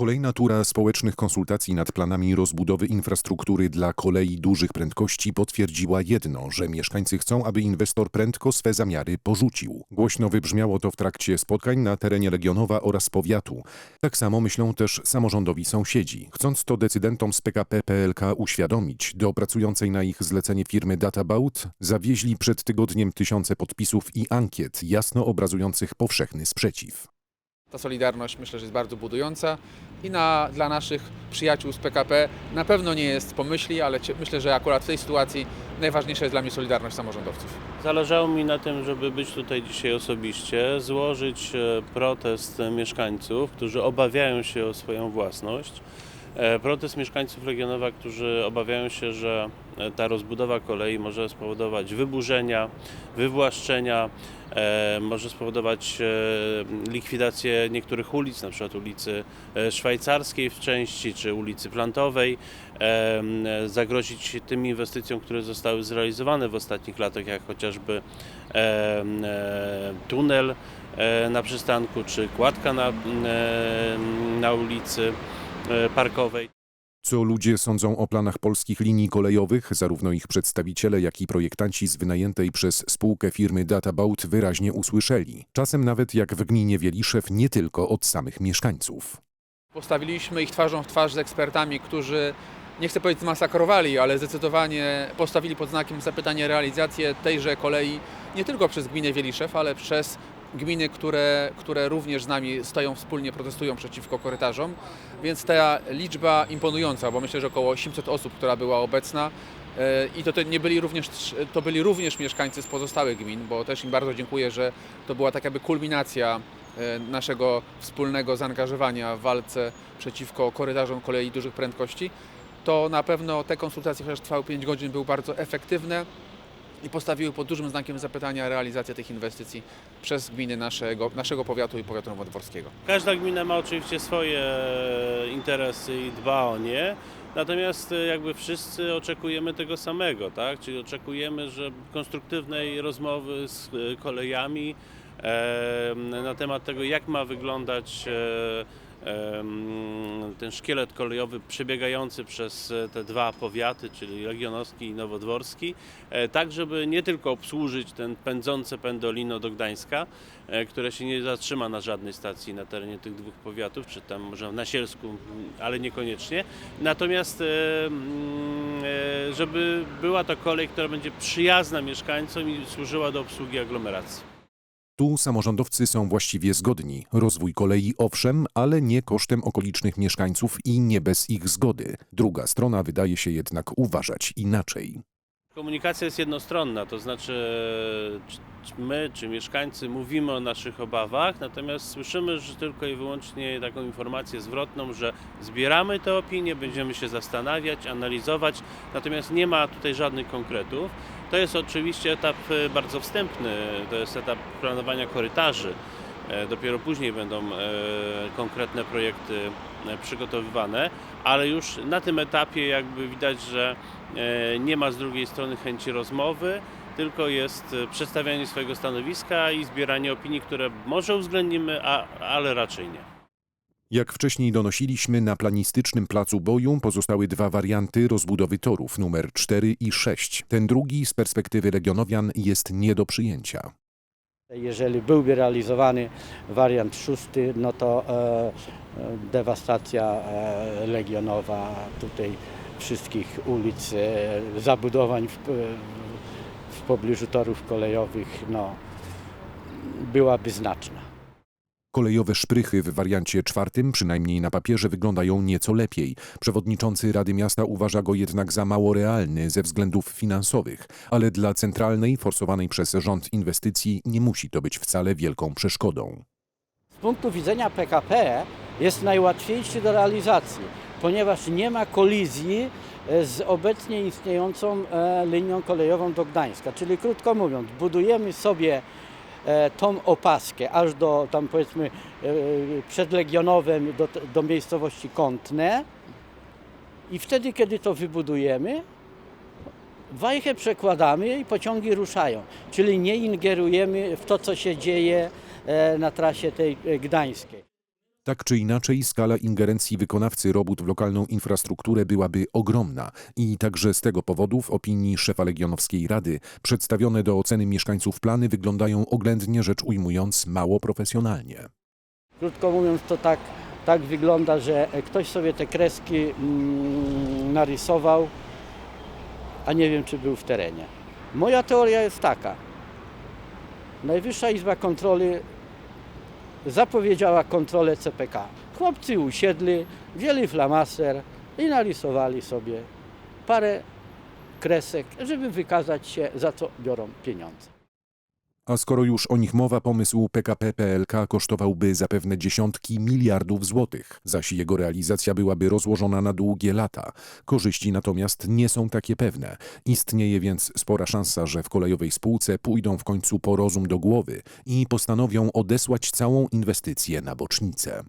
Kolejna tura społecznych konsultacji nad planami rozbudowy infrastruktury dla kolei dużych prędkości potwierdziła jedno, że mieszkańcy chcą, aby inwestor prędko swe zamiary porzucił. Głośno wybrzmiało to w trakcie spotkań na terenie Legionowa oraz powiatu. Tak samo myślą też samorządowi sąsiedzi. Chcąc to decydentom z PKP PLK uświadomić, do pracującej na ich zlecenie firmy Databout zawieźli przed tygodniem tysiące podpisów i ankiet jasno obrazujących powszechny sprzeciw. Ta solidarność myślę, że jest bardzo budująca i na, dla naszych przyjaciół z PKP na pewno nie jest pomyśli, ale myślę, że akurat w tej sytuacji najważniejsza jest dla mnie solidarność samorządowców. Zależało mi na tym, żeby być tutaj dzisiaj osobiście, złożyć e, protest mieszkańców, którzy obawiają się o swoją własność. E, Protest mieszkańców Legionowa, którzy obawiają się, że e, ta rozbudowa kolei może spowodować wyburzenia, wywłaszczenia, e, może spowodować likwidację niektórych ulic, na przykład ulicy Szwajcarskiej w części, czy ulicy Plantowej, zagrozić tym inwestycjom, które zostały zrealizowane w ostatnich latach, jak chociażby tunel na przystanku, czy kładka na, na ulicy Parkowej. Co ludzie sądzą o planach polskich linii kolejowych, zarówno ich przedstawiciele, jak i projektanci z wynajętej przez spółkę firmy Databout wyraźnie usłyszeli. Czasem nawet jak w gminie Wieliszew, nie tylko od samych mieszkańców. Postawiliśmy ich twarzą w twarz z ekspertami, którzy nie chcę powiedzieć zmasakrowali, ale zdecydowanie postawili pod znakiem zapytania realizację tejże kolei nie tylko przez gminę Wieliszew, ale przez gminy, które, które również z nami stoją wspólnie, protestują przeciwko korytarzom. Więc ta liczba imponująca, bo myślę, że około 800 osób, która była obecna, E, I to, to, nie byli również, to byli również mieszkańcy z pozostałych gmin, bo też im bardzo dziękuję, że to była tak jakby kulminacja e, naszego wspólnego zaangażowania w walce przeciwko korytarzom kolei dużych prędkości. To na pewno te konsultacje, chociaż trwały 5 godzin, były bardzo efektywne i postawiły pod dużym znakiem zapytania realizację tych inwestycji przez gminy naszego, naszego powiatu i powiatu nowodworskiego. Każda gmina ma oczywiście swoje interesy i dba o nie. Natomiast e, jakby wszyscy oczekujemy tego samego, tak? Czyli oczekujemy, że konstruktywnej rozmowy z e, kolejami e, na temat tego, jak ma wyglądać e, ten szkielet kolejowy przebiegający przez e, te dwa powiaty, czyli Legionowski i Nowodworski, e, tak żeby nie tylko obsłużyć ten pędzące pendolino do Gdańska, e, które się nie zatrzyma na żadnej stacji na terenie tych dwóch powiatów, czy tam może na Sielsku, ale niekoniecznie. Natomiast żeby była to kolej, która będzie przyjazna mieszkańcom i służyła do obsługi aglomeracji. Tu samorządowcy są właściwie zgodni. Rozwój kolei owszem, ale nie kosztem okolicznych mieszkańców i nie bez ich zgody. Druga strona wydaje się jednak uważać inaczej. Komunikacja jest jednostronna, to znaczy czy- czy my czy mieszkańcy mówimy o naszych obawach, natomiast słyszymy że tylko i wyłącznie taką informację zwrotną, że zbieramy te opinie, będziemy się zastanawiać, analizować, natomiast nie ma tutaj żadnych konkretów. To jest oczywiście etap e, bardzo wstępny, to jest etap planowania korytarzy. E, Dopiero później będą e, konkretne projekty e, przygotowywane, ale już na tym etapie jakby widać, że nie ma z drugiej strony chęci rozmowy, tylko jest przedstawianie swojego stanowiska i zbieranie opinii, które może uwzględnimy, a, ale raczej nie. Jak wcześniej donosiliśmy, na planistycznym placu boju pozostały dwa warianty rozbudowy torów numer 4 i 6. Ten drugi z perspektywy regionowian jest nie do przyjęcia. Jeżeli byłby realizowany wariant szósty, no to e, e, dewastacja e, legionowa tutaj wszystkich ulic, zabudowań w, w pobliżu torów kolejowych, no, byłaby znaczna. Kolejowe szprychy w wariancie czwartym, przynajmniej na papierze, wyglądają nieco lepiej. Przewodniczący Rady Miasta uważa go jednak za mało realny ze względów finansowych, ale dla centralnej, forsowanej przez rząd inwestycji nie musi to być wcale wielką przeszkodą. Z punktu widzenia PKP jest najłatwiejszy do realizacji, ponieważ nie ma kolizji e, z obecnie istniejącą e, linią kolejową do Gdańska. Czyli krótko mówiąc, budujemy sobie tą opaskę aż do tam powiedzmy e, przed Legionowem do, do miejscowości Kątne i wtedy, kiedy to wybudujemy, wajchę przekładamy i pociągi ruszają. Czyli nie ingerujemy w to, co się dzieje e, na trasie tej e, gdańskiej. Tak czy inaczej, skala ingerencji wykonawcy robót w lokalną infrastrukturę byłaby ogromna i także z tego powodu, w opinii szefa Legionowskiej Rady, przedstawione do oceny mieszkańców plany wyglądają oględnie rzecz ujmując mało profesjonalnie. Krótko mówiąc, to tak, tak wygląda, że ktoś sobie te kreski mm, narysował, a nie wiem, czy był w terenie. Moja teoria jest taka. Najwyższa Izba Kontroli zapowiedziała kontrolę CPK. Chłopcy usiedli, wzięli flamaser i narysowali sobie parę kresek, żeby wykazać się, za co biorą pieniądze. A skoro już o nich mowa, pomysł PKP PLK kosztowałby zapewne dziesiątki miliardów złotych, zaś jego realizacja byłaby rozłożona na długie lata. Korzyści natomiast nie są takie pewne. Istnieje więc spora szansa, że w kolejowej spółce pójdą w końcu po rozum do głowy i postanowią odesłać całą inwestycję na bocznicę.